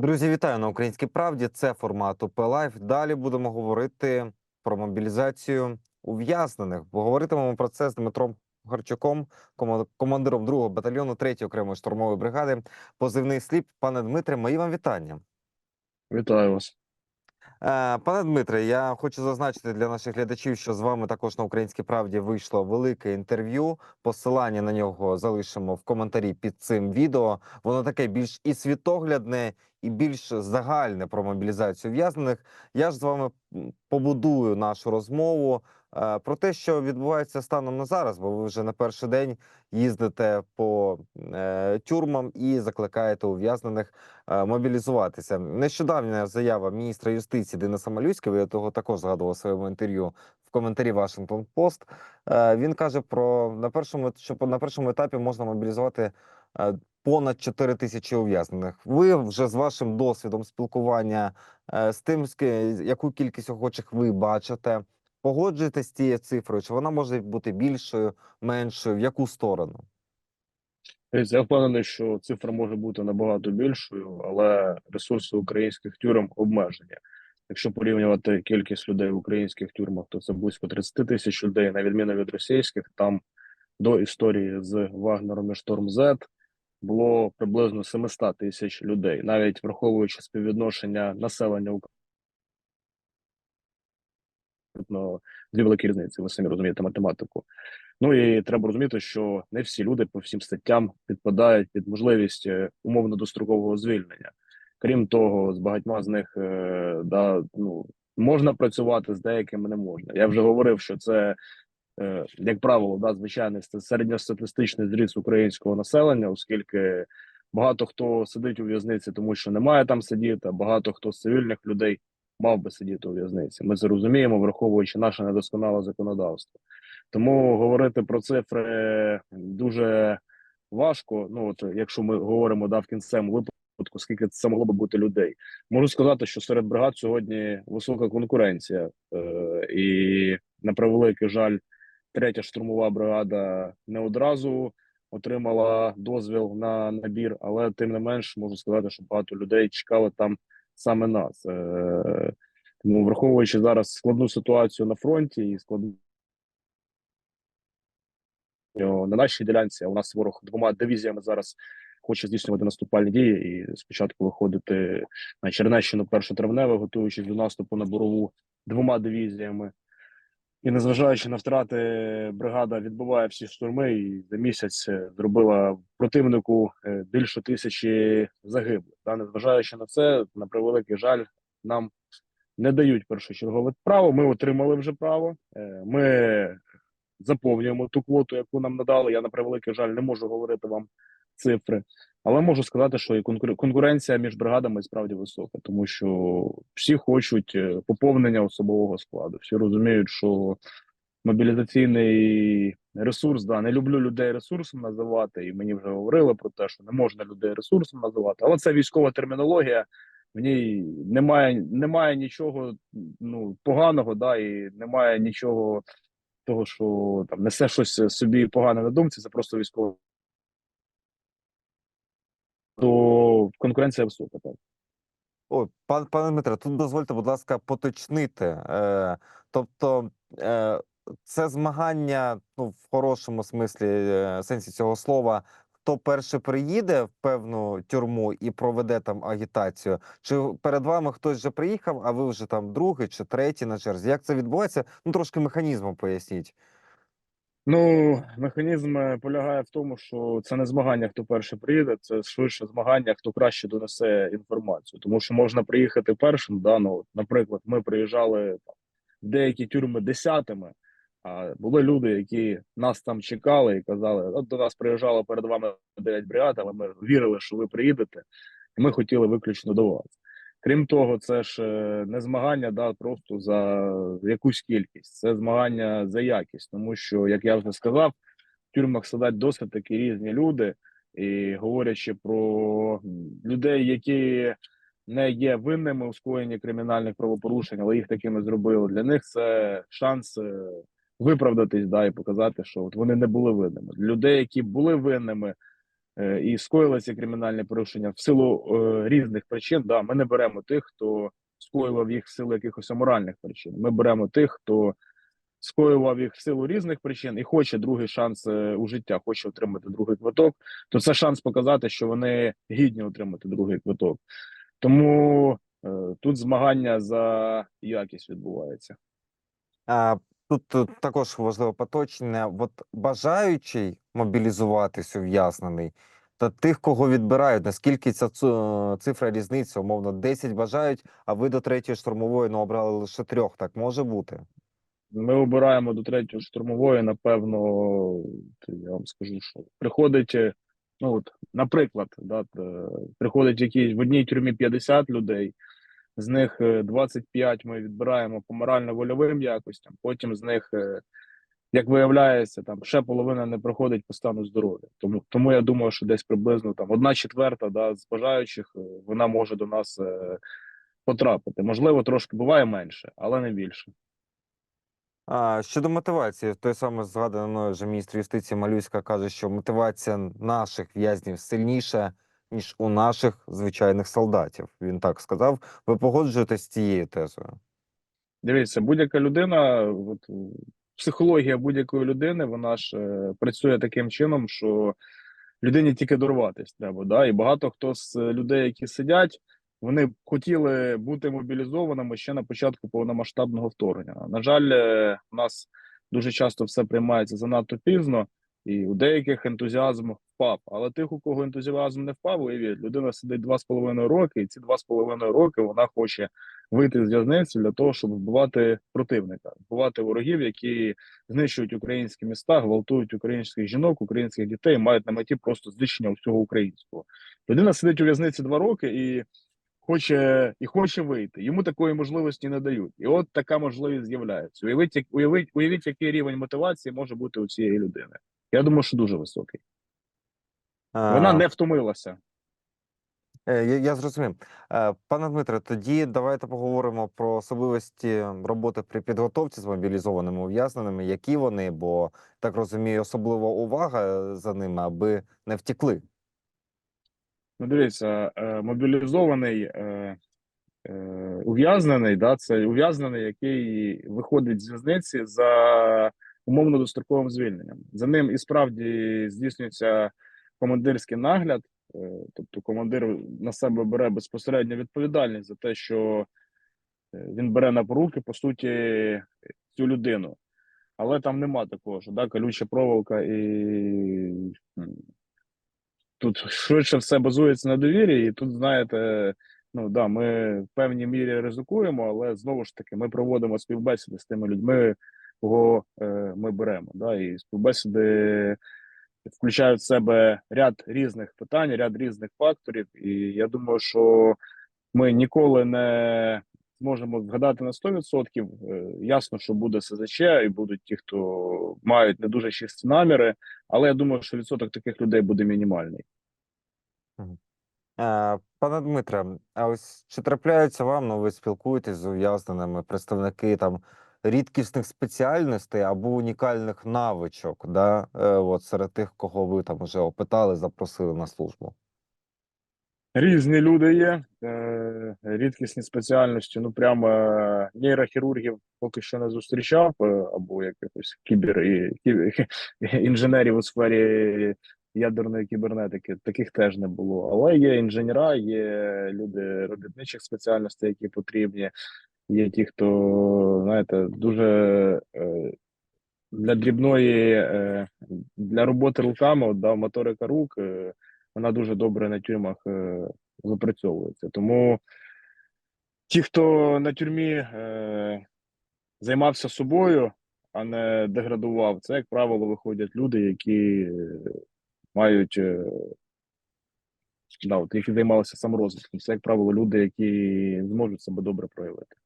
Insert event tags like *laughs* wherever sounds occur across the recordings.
Друзі, вітаю на українській правді. Це формат УП Лайф. Далі будемо говорити про мобілізацію ув'язнених. Поговоритимемо про це з Дмитром Харчуком, кома- командиром 2-го батальйону 3-ї окремої штурмової бригади. Позивний сліп. Пане Дмитре, мої вам вітання. Вітаю вас. Е, Пане Дмитре, я хочу зазначити для наших глядачів, що з вами також на українській правді вийшло велике інтерв'ю. Посилання на нього залишимо в коментарі під цим відео. Воно таке більш і світоглядне, і більш загальне про мобілізацію в'язнених. Я ж з вами побудую нашу розмову про те, що відбувається станом на зараз, бо ви вже на перший день їздите по е, тюрмам і закликаєте ув'язнених е, мобілізуватися. Нещодавня заява міністра юстиції Дениса Малюського, я того також згадував у своєму інтерв'ю в коментарі Пост. Е, Він каже про на першому, що на першому етапі можна мобілізувати е, понад 4 тисячі ув'язнених. Ви вже з вашим досвідом спілкування е, з тим, яку кількість охочих ви бачите. Погоджуєтесь з цією цифрою, чи вона може бути більшою, меншою, в яку сторону? Дивіться, Я впевнений, що цифра може бути набагато більшою, але ресурси українських тюрем обмежені. Якщо порівнювати кількість людей в українських тюрмах, то це близько 30 тисяч людей, на відміну від російських. Там до історії з Вагнером і Шторм Z було приблизно 700 тисяч людей, навіть враховуючи співвідношення населення України. Ну, Дві великі різниці, ви самі розумієте математику. Ну і треба розуміти, що не всі люди по всім статтям підпадають під можливість е, умовно дострокового звільнення. Крім того, з багатьма з них е, да, ну, можна працювати, з деякими не можна. Я вже говорив, що це, е, як правило, да, звичайний ст- середньостатистичний зріст українського населення, оскільки багато хто сидить у в'язниці, тому що немає там сидіти, багато хто з цивільних людей мав би сидіти у в'язниці. Ми це розуміємо, враховуючи наше недосконале законодавство. Тому говорити про цифри дуже важко. Ну от якщо ми говоримо да, в кінцевому випадку, скільки це могло би бути людей, можу сказати, що серед бригад сьогодні висока конкуренція, е, і на превеликий жаль, третя штурмова бригада не одразу отримала дозвіл на набір, але тим не менш можу сказати, що багато людей чекали там саме нас. Е, тому враховуючи зараз складну ситуацію на фронті і складну на нашій ділянці. А у нас ворог двома дивізіями зараз хоче здійснювати наступальні дії і спочатку виходити на Чернещину першотравневе, готуючись до наступу на борову двома дивізіями. І незважаючи на втрати, бригада відбиває всі штурми і за місяць е, зробила противнику е, більше тисячі загиблих. Та незважаючи на це, на превеликий жаль, нам не дають першочергове право. Ми отримали вже право. Е, Ми заповнюємо ту квоту, яку нам надали. Я на превеликий жаль не можу говорити вам цифри, але можу сказати, що і конкур- конкуренція між бригадами справді висока, тому що всі хочуть е, поповнення особового складу. Всі розуміють, що мобілізаційний ресурс, да, не люблю людей ресурсом називати, і мені вже говорили про те, що не можна людей ресурсом називати, але це військова термінологія. В ній немає, немає нічого ну поганого, да, і немає нічого того, що там несе щось собі погане на думці, це просто військово. То конкуренція висока, так. Ой, пан, пане Дмитре, тут дозвольте, будь ласка, поточнити. Е, тобто, е, це змагання, ну, в хорошому смислі е, сенсі цього слова. Хто перше приїде в певну тюрму і проведе там агітацію? Чи перед вами хтось вже приїхав, а ви вже там другий чи третій на черзі? Як це відбувається? Ну, трошки механізмом поясніть. Ну, механізм е, полягає в тому, що це не змагання, хто перше приїде, це швидше змагання, хто краще донесе інформацію. Тому що можна приїхати першим. Да, ну, наприклад, ми приїжджали там, в деякі тюрми десятими, а були люди, які нас там чекали і казали: от до нас приїжджало перед вами 9 бригад, але ми вірили, що ви приїдете, і ми хотіли виключно до вас. Крім того, це ж е, не змагання да, просто за якусь кількість, це змагання за якість, тому що, як я вже сказав, в тюрмах сидять досить такі різні люди, і говорячи про людей, які не є винними у скоєнні кримінальних правопорушень, але їх такими зробили. Для них це шанс е, виправдатись да, і показати, що от вони не були винними. Для людей, які були винними, і скоїли ці кримінальні порушення в силу е, різних причин. Да, ми не беремо тих, хто скоював їх в силу якихось аморальних причин. Ми беремо тих, хто скоював їх в силу різних причин і хоче другий шанс е, у життя, хоче отримати другий квиток. То це шанс показати, що вони гідні отримати другий квиток. Тому е, тут змагання за якість відбувається. Тут е, також важливе поточне. От бажаючий мобілізуватись ув'язнений та тих, кого відбирають, наскільки ця цифра різниця, умовно, 10 бажають, а ви до третьої штурмової ну, обрали лише трьох. Так може бути? Ми обираємо до третьої штурмової. Напевно, я вам скажу, що приходить. е, Ну от, наприклад, да, е, приходить якісь в одній тюрмі 50 людей, з них е, 25 ми відбираємо по морально-вольовим якостям. Потім з них, е, як виявляється, там ще половина не проходить по стану здоров'я. Тому тому я думаю, що десь приблизно там одна четверта да, з бажаючих е, вона може до нас е, потрапити. Можливо, трошки буває менше, але не більше. А, щодо мотивації, той самий згаданий мною вже міністр юстиції Малюська каже, що мотивація наших в'язнів сильніша, ніж у наших звичайних солдатів. Він так сказав. Ви погоджуєтесь з цією тезою? Дивіться, будь-яка людина, от, психологія будь-якої людини, вона ж е, працює таким чином, що людині тільки дорватися треба. Да? І багато хто з е, людей, які сидять, вони хотіли бути мобілізованими ще на початку повномасштабного вторгнення. На жаль, е, у нас дуже часто все приймається занадто пізно, і у деяких ентузіазм впав. Але тих, у кого ентузіазм не впав, уявіть, людина сидить два з половиною роки, і ці два з половиною роки вона хоче вийти з в'язниці для того, щоб вбивати противника, вбивати ворогів, які знищують українські міста, гвалтують українських жінок, українських дітей, мають на меті просто знищення всього українського. Людина сидить у в'язниці два роки і хоче і хоче вийти. Йому такої можливості не дають. І от така можливість з'являється. Уявіть, уявіть, уявіть, який рівень мотивації може бути у цієї людини. Я думаю, що дуже високий. Вона не втомилася. Е, Я, я зрозумів. Е, Пане Дмитре, тоді давайте поговоримо про особливості роботи при підготовці з мобілізованими ув'язненими, які вони, бо так розумію, особлива увага за ними, аби не втекли. Ну, дивіться, е, мобілізований ув'язнений, да, це ув'язнений, який виходить з в'язниці за умовно достроковим звільненням. За ним і справді здійснюється командирський нагляд, е, тобто командир на себе бере безпосередню відповідальність за те, що е, він бере на поруки, по суті, цю людину. Але там нема такого, що да, колюча проволока і тут швидше все базується на довірі, і тут, знаєте, ну да, ми в певній мірі ризикуємо, але знову ж таки ми проводимо співбесіди з тими людьми, кого е, ми беремо. Да, і співбесіди включають в себе ряд різних питань, ряд різних факторів. І я думаю, що ми ніколи не зможемо згадати на 100%. Е, Ясно, що буде СЗЧ, і будуть ті, хто мають не дуже чисті наміри, але я думаю, що відсоток таких людей буде мінімальний. Е, Пане Дмитре, а ось чи трапляються вам, ну ви спілкуєтесь з ув'язненими представники там рідкісних спеціальностей або унікальних навичок, да? е, от серед тих, кого ви там вже опитали, запросили на службу? Різні люди є, е, рідкісні спеціальності. Ну прямо е, нейрохірургів поки що не зустрічав, або якихось кібер- *laughs* інженерів у сфері ядерної кібернетики. Таких теж не було. Але є інженера, є люди робітничих спеціальностей, які потрібні. Є ті, хто знаєте, дуже е, для дрібної е, для роботи руками, от, да, моторика рук. е, вона дуже добре на тюрмах випрацьовується. Тому ті, хто на тюрмі займався собою, а не деградував, це, як правило, виходять люди, які мають да, от, які займалися саморозвитком. Це, як правило, люди, які зможуть себе добре проявити.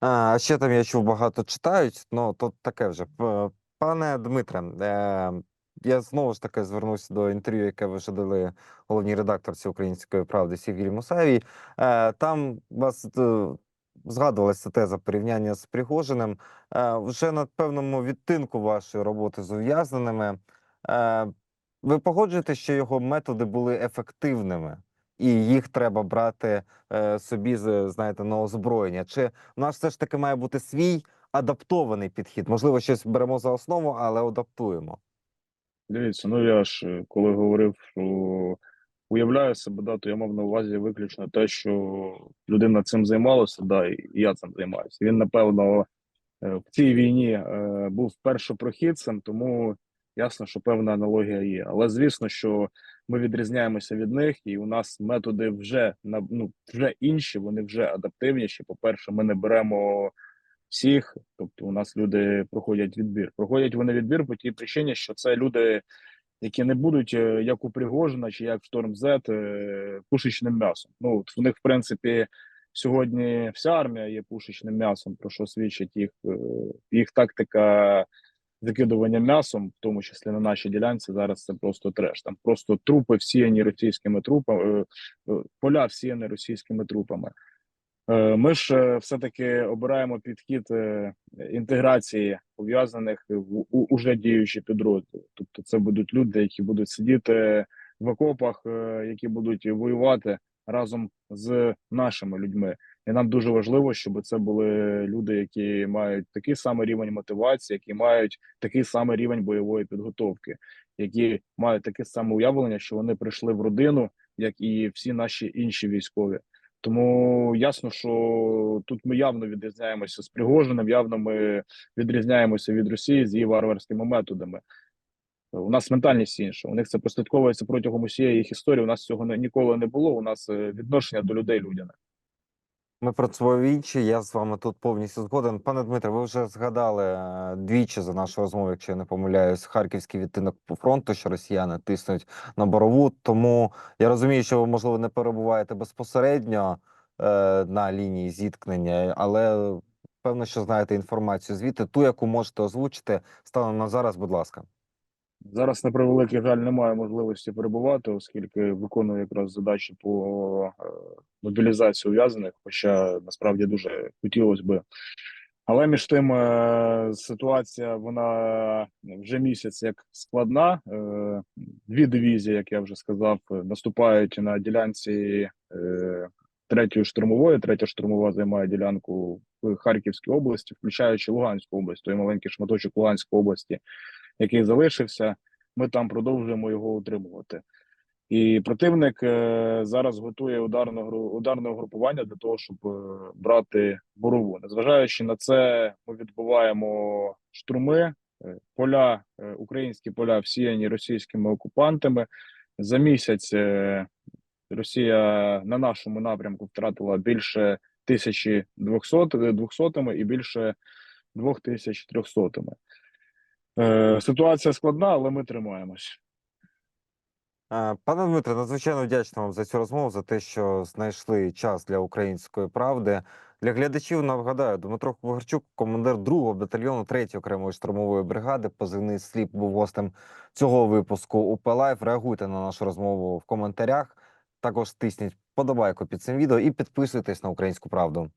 А ще там я чув багато читають, ну то таке вже. Пане Дмитре, е, я знову ж таки звернуся до інтерв'ю, яке ви вже дали головній редакторці української правди Сігрі Мусаєвій. Е, там вас е, згадувалася теза порівняння з Пригожиним. Е, вже на певному відтинку вашої роботи з ув'язненими. Е, Ви погоджуєтесь, що його методи були ефективними, і їх треба брати е, собі знаєте, на озброєння? Чи у нас все ж таки має бути свій адаптований підхід? Можливо, щось беремо за основу, але адаптуємо. Дивіться, ну я ж е, коли говорив, що уявляю себе, да, то я мав на увазі виключно те, що людина цим займалася, да, і я цим займаюся. Він, напевно, е, в цій війні був першопрохідцем, тому ясно, що певна аналогія є. Але звісно, що ми відрізняємося від них, і у нас методи вже на ну вже інші, вони вже адаптивніші. По-перше, ми не беремо всіх, тобто у нас люди проходять відбір. Проходять вони відбір по тій причині, що це люди, які не будуть е, як у Пригожина чи як в Шторм Z, е, пушечним м'ясом. Ну от в них, в принципі, сьогодні вся армія є пушечним м'ясом, про що свідчить їх е, їх тактика закидування м'ясом, в тому числі на нашій ділянці. Зараз це просто треш. Там просто трупи всіяні російськими трупами, е, е, поля всіяні російськими трупами. Е, Ми ж е, все-таки обираємо підхід інтеграції пов'язаних в уже діючі підрозділи. Тобто, це будуть люди, які будуть сидіти в окопах, які будуть воювати разом з нашими людьми. І нам дуже важливо, щоб це були люди, які мають такий самий рівень мотивації, які мають такий самий рівень бойової підготовки, які мають таке саме уявлення, що вони прийшли в родину, як і всі наші інші військові. Тому ясно, що тут ми явно відрізняємося з Пригожиним, явно ми відрізняємося від Росії з її варварськими методами. У нас ментальність інша. У них це прослідковується протягом усієї їх історії. У нас цього ніколи не було. У нас е, відношення до людей людяне. Ми про чоловічі, я з вами тут повністю згоден. Пане Дмитре, ви вже згадали е, двічі за нашу розмову, якщо я не помиляюсь, харківський відтинок по фронту, що росіяни тиснуть на борову. Тому я розумію, що ви, можливо, не перебуваєте безпосередньо е, на лінії зіткнення, але певно, що знаєте інформацію звідти, ту, яку можете озвучити станом на зараз, будь ласка. Зараз, на превеликий жаль, немає можливості перебувати, оскільки виконую якраз задачі по е, мобілізації ув'язаних, хоча насправді дуже хотілося би. Але між тим е, ситуація вона вже місяць як складна. Е, Дві дивізії, як я вже сказав, наступають на ділянці третьої штурмової. Третя штурмова займає ділянку в Харківській області, включаючи Луганську область, той маленький шматочок Луганської області, який залишився. Ми там продовжуємо його утримувати. І противник е, зараз готує ударне ударне угрупування для того, щоб е, брати борову. Незважаючи на це, ми відбуваємо штурми, е, поля, українські поля всіяні російськими окупантами. За місяць Росія на нашому напрямку втратила більше 1200 двохсотими і більше 2300. Е, Ситуація складна, але ми тримаємось. Пане Дмитре, надзвичайно вдячний вам за цю розмову, за те, що знайшли час для української правди. Для глядачів нагадаю, Дмитро Кугарчук, командир 2-го батальйону 3-ї окремої штурмової бригади. Позивний сліп був гостем цього випуску УП Лайф. Реагуйте на нашу розмову в коментарях. Також тисніть подобайку під цим відео і підписуйтесь на українську правду.